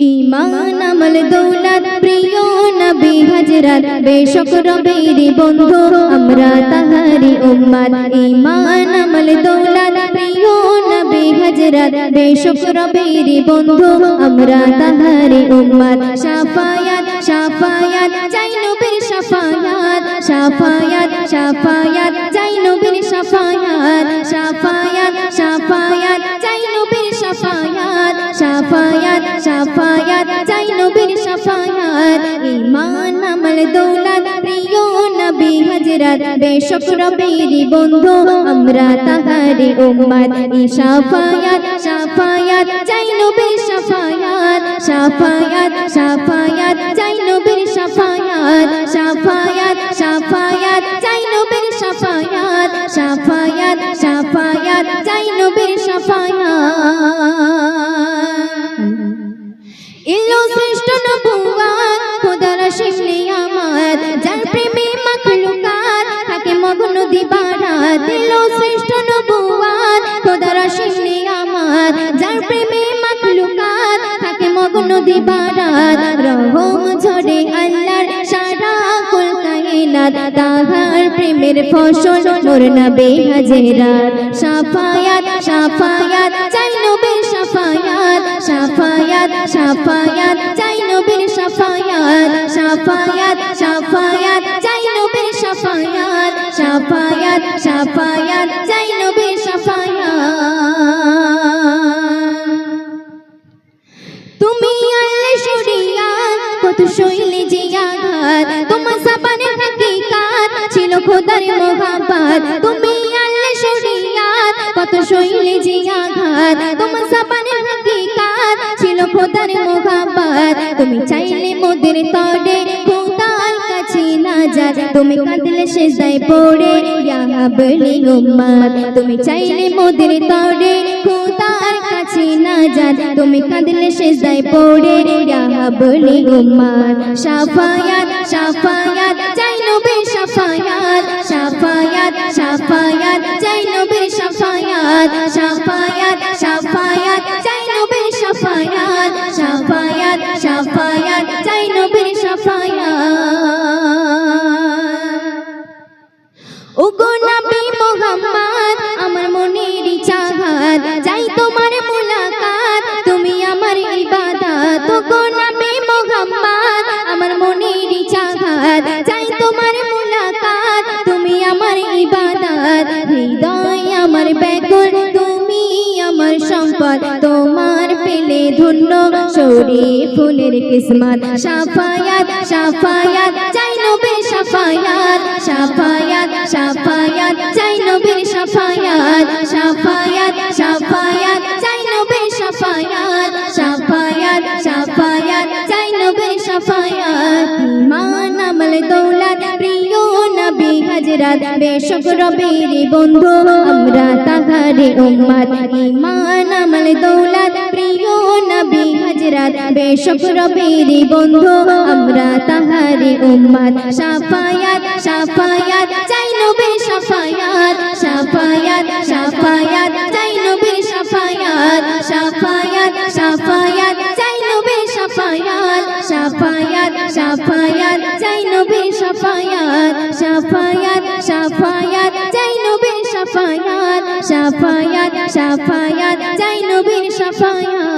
ইমান আমল দৌলত, প্রিয় নবী হজরত বেশক রবির বন্ধু, আমরা তাহারি উম্মত। ইমান আমল দৌলত, প্রিয় নবী হজরত বেশক রবির বন্ধু, আমরা তাহারি উম্মত। শাফায়াত শাফায়াত চাই নবীর শাফায়াত শাফায়াত শাফায়াত শাফায়াত চাই নবীর শাফায়াত ঈমান আমল দৌলত, প্রিয় নবী হযরত, বেশক রবির বন্ধু, আমরা তাহারি উম্মত। ই শাফায়াত শাফায়াত চাই নবীর শাফায়াত শাফায়াত শাফায়াত শাফায়াত ইলো শ্রেষ্ঠ নবুয়াত খোদার শিবলি আমার। যার প্রেমে থাকে মগ্ন দিবারাত। শ্রেষ্ঠ নবুয়াত খোদার শিবলি আমার। যার প্রেমে থাকে মগ্ন দিবারাত। রহম ঝরে আল্লাহর সারা তাহার প্রেমের ফসল মোর নবে হাজেরাত। শাফায়াত শাফায়াত চাই নবীর শাফায়াত শাফায়াত শাফায়াত চাই নবীর শাফায়াত শাফায়াত শাফায়াত চাই নবীর শাফায়াত শাফায়াত শাফায়াত চাই নবীর শাফায়াত তুমি আল্লে শরিয়াত কত শৈলে যে আঘাত, তোমার সাবানে হাকিকাত ছিল খোদার মোহাব্বত। তুমি আল্লে শরিয়াত কত শৈলে যে আঘাত, তোমার সাবানে মোহাব্বত। তুমি চাইলে মোদের তরে খোদার কাছে না যা তুমি কাঁদলে সেজদায় পড়ে ইয়া হাবলি তুমি চাইলে মোদের তরে খোদার কাছে না যা তুমি কাঁদলে সেজদায় পড়ে ইয়া হাবলি উম্মত। শাফায়াত শাফায়াত চাই নবীর শাফায়াত। শাফায়াত শাফায়াত চাই শাফায়াত শাফায়াত। শাফায়াত আমার মনের তুমি আমার ইবাদত। নবী মোহাম্মদ, আমার মনের চাহাত চাই তোমার মুলাকাত, তুমি আমার ইবাদত। আমার ব্যাকুল, তুমি আমার সম্পদ। পেলে ধন্য শরী ফুলের কিসমত। শাফায়াত শাফায়াত চাই নবীর শাফায়াত। শাফায়াত শাফায়াত চাই নবীর শাফায়াত। শাফায়াত শাফায়াত চাই নবীর শাফায়াত। শাফায়াত শাফায়াত চাই নবীর শাফায়াত। ইমান আমল নবী হযরত বেশক রবির বন্ধু, আমরা তাহারে উম্মত ইমান আমল, দৌলত, প্রিয় নবী হযরত। বেশক রবির বন্ধু, আমরা তাহারে উম্মত সাফায়াত সাফায়াত চাই নবীর সাফায়াত সাফায়াত সাফায়াত চাই নবীর শাফায়াত শাফায়াত শাফায়াত চাই নবীর শাফায়াত শাফায়াত শাফায়াত যাই নবীর শাফায়াত